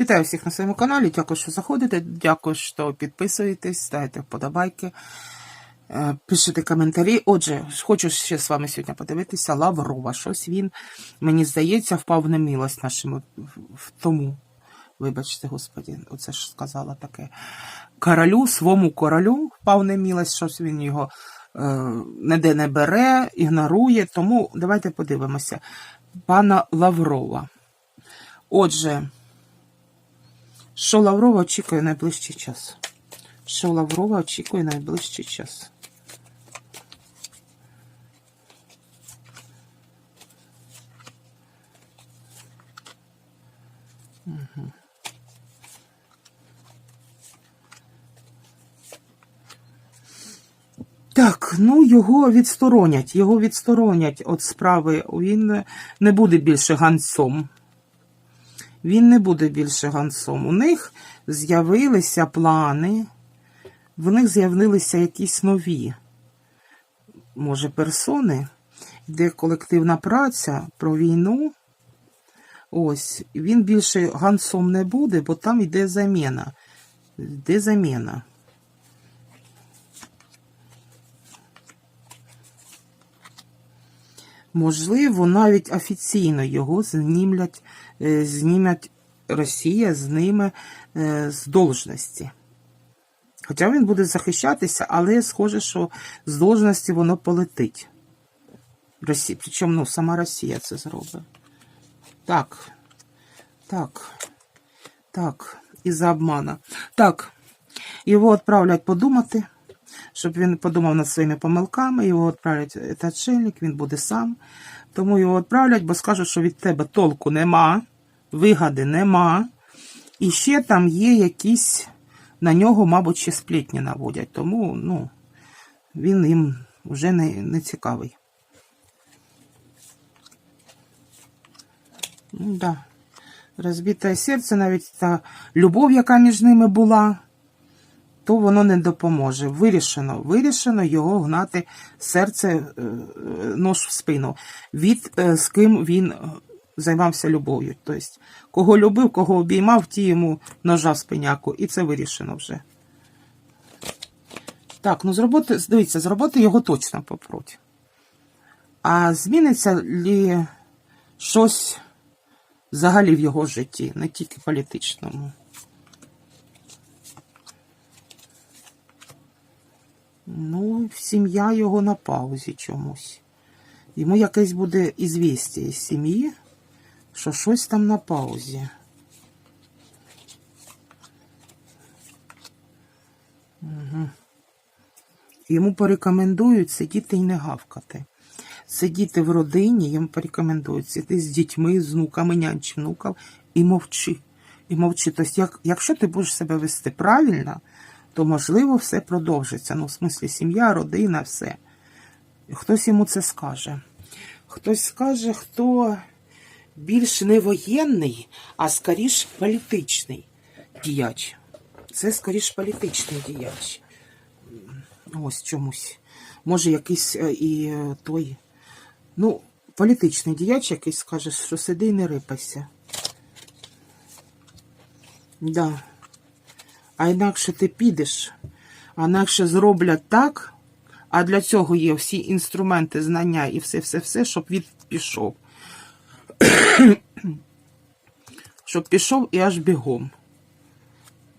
Вітаю всіх на своєму каналі. Дякую, що заходите. Дякую, що підписуєтесь, ставите вподобайки, е, пишете коментарі. Отже, хочу ще з вами сьогодні подивитися Лаврова. Щось він, мені здається, впав в немилость нашому в тому. Вибачте, господі, оце ж сказала таке. Королю, свому королю впав в немилость, щось він його е, ніде не бере, ігнорує. Тому давайте подивимося. Пана Лаврова. Отже, що Лаврова очікує найближчий час? Що Лаврова очікує найближчий час? Так, ну його відсторонять, його відсторонять від справи. Він не буде більше ганцом. Він не буде більше ганцом. У них з'явилися плани, в них з'явилися якісь нові, може, персони, де колективна праця про війну. Ось, він більше гансом не буде, бо там йде заміна. Йде заміна. Можливо, навіть офіційно його знімлять, е, знімять Росія зніме е, з должності. Хоча він буде захищатися, але схоже, що з должності воно полетить. Росія, причому ну, сама Росія це зробить. Так, так, так, із-за обмана. Так, його відправлять подумати щоб він подумав над своїми помилками, його відправлять в отшельник, він буде сам. Тому його відправлять, бо скажуть, що від тебе толку нема, вигади нема. І ще там є якісь на нього, мабуть, ще сплітні наводять. Тому ну, він їм вже не, не цікавий. Ну, да. Розбите серце, навіть та любов, яка між ними була то воно не допоможе. Вирішено, вирішено його гнати серце, е, нож в спину. Від е, з ким він е, займався любов'ю. Тобто, кого любив, кого обіймав, ті йому ножа в спиняку. І це вирішено вже. Так, ну з роботи, дивіться, з роботи його точно попруть. А зміниться лі щось взагалі в його житті, не тільки політичному. Ну, сім'я його на паузі чомусь. Йому якесь буде ізвістя із сім'ї, що щось там на паузі. Угу. Йому порекомендують сидіти і не гавкати. Сидіти в родині, йому порекомендують сидіти з дітьми, з внуками, нянчи внуків і мовчи. І мовчи. Тобто, як, якщо ти будеш себе вести правильно, то, можливо, все продовжиться. Ну, в смислі, сім'я, родина, все. Хтось йому це скаже. Хтось скаже, хто більш не воєнний, а скоріш політичний діяч. Це скоріш політичний діяч. Ось чомусь. Може, якийсь е, і е, той. Ну, політичний діяч якийсь скаже, що сиди і не рипайся. Да. А інакше ти підеш, а інакше зроблять так, а для цього є всі інструменти, знання і все-все-все, щоб він пішов. щоб пішов і аж бігом.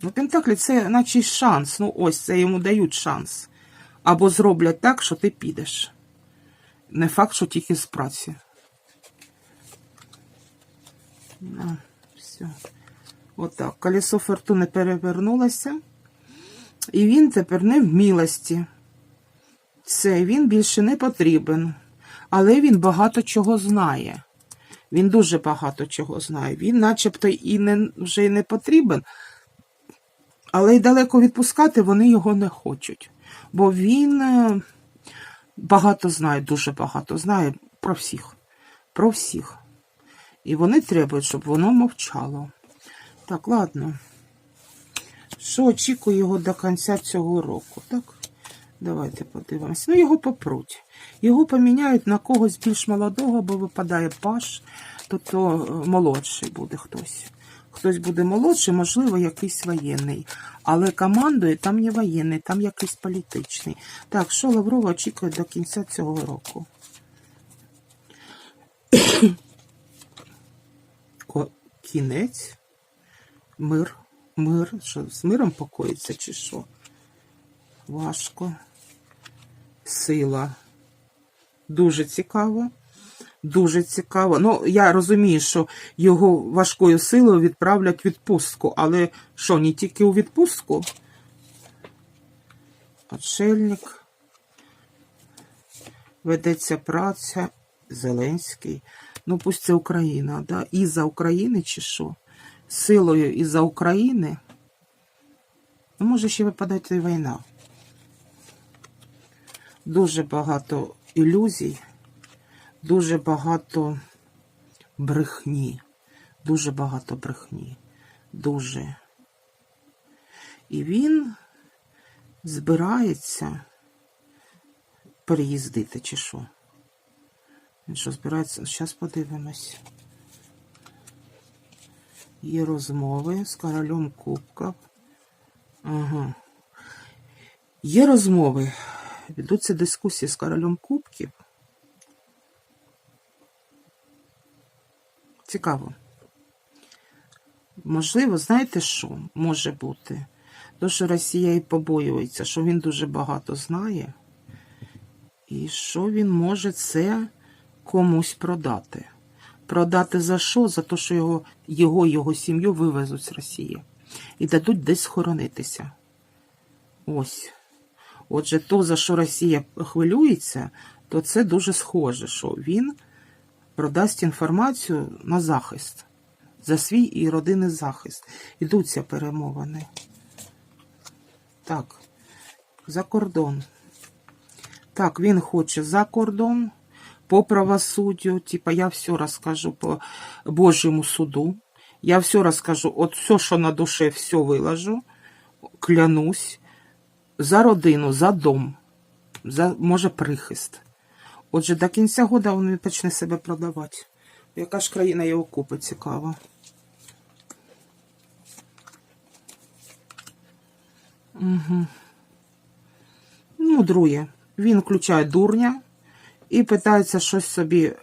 Ну, Пентаклі це наче шанс. Ну, ось це йому дають шанс. Або зроблять так, що ти підеш. Не факт, що тільки з праці. А, все. Отак. Колесо фортуни перевернулося. І він тепер не в мілості. Все, він більше не потрібен. Але він багато чого знає. Він дуже багато чого знає. Він начебто і не, вже й не потрібен, але й далеко відпускати вони його не хочуть. Бо він е, багато знає, дуже багато знає про всіх. Про всіх. І вони требують, щоб воно мовчало. Так, ладно. Що очікує його до кінця цього року? Так, давайте подивимось. Ну, його попруть. Його поміняють на когось більш молодого, бо випадає паш, тобто молодший буде хтось. Хтось буде молодший, можливо, якийсь воєнний. Але командує там не воєнний, там якийсь політичний. Так, що Лаврова очікує до кінця цього року? Кінець? Мир. Мир. Що, з миром покоїться чи що? Важко. Сила. Дуже цікаво. Дуже цікаво. Ну, я розумію, що його важкою силою відправлять в відпустку, але що, не тільки у відпустку? Отшельник. Ведеться праця. Зеленський. Ну, пусть це Україна, да? І за України чи що? Силою і за України. Ну, може ще випадати війна. Дуже багато ілюзій, дуже багато брехні, дуже багато брехні. Дуже. І він збирається переїздити чи що? Він що збирається? Зараз подивимось. Є розмови з королем Кубка. Ага. Є розмови. Ведуться дискусії з королем Кубків. Цікаво. Можливо, знаєте що може бути? То, що Росія і побоюється, що він дуже багато знає, і що він може це комусь продати. Продати за що? За те, що його, його, його сім'ю вивезуть з Росії і дадуть десь схоронитися. Ось. Отже, то, за що Росія хвилюється, то це дуже схоже, що він продасть інформацію на захист. За свій і родинний захист. Ідуться перемовини. Так, за кордон. Так, він хоче за кордон по правосуддю. Типа, я все розкажу по Божьему суду. Я все розкажу. От все, що на душе, все виложу. Клянусь. За родину, за дом, за, може, прихист. Отже, до кінця года він почне себе продавати. Яка ж країна його купить, цікаво. Угу. Мудрує. Він включає дурня і питається щось собі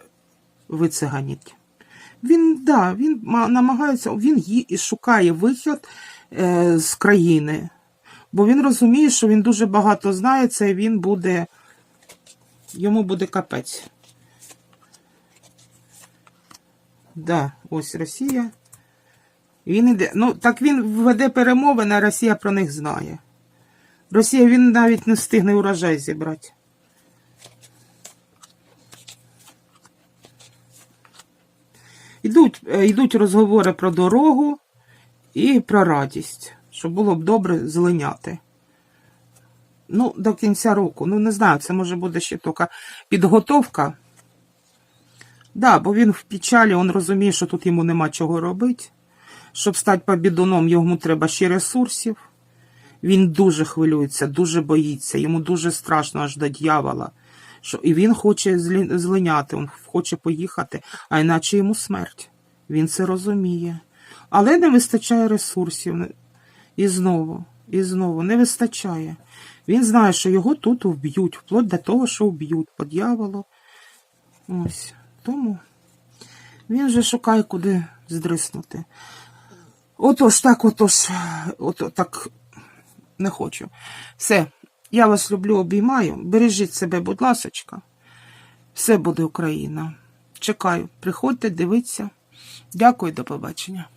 вициганіть. Він, да, він намагається, він ї- і шукає вихід е, з країни. Бо він розуміє, що він дуже багато знає, це він буде, йому буде капець. Да, ось Росія. Він іде. Ну, так він веде перемовини, а Росія про них знає. Росія він навіть не встигне урожай зібрати. Ідуть, е, йдуть розговори про дорогу і про радість, щоб було б добре зеленяти. Ну, до кінця року. Ну, не знаю, це може буде ще тільки підготовка. Да, бо він в печалі, він розуміє, що тут йому нема чого робити. Щоб стати побідуном, йому треба ще ресурсів. Він дуже хвилюється, дуже боїться, йому дуже страшно аж до дьявола. Що, і він хоче злиняти, він хоче поїхати, а іначе йому смерть. Він це розуміє. Але не вистачає ресурсів. І знову, і знову не вистачає. Він знає, що його тут вб'ють, вплоть до того, що вб'ють по дьяволу. Ось. Тому він вже шукає, куди здриснути. Отож, так, отож, ото так не хочу. Все, я вас люблю, обіймаю. Бережіть себе, будь ласочка. Все буде Україна. Чекаю. Приходьте, дивіться. Дякую, до побачення.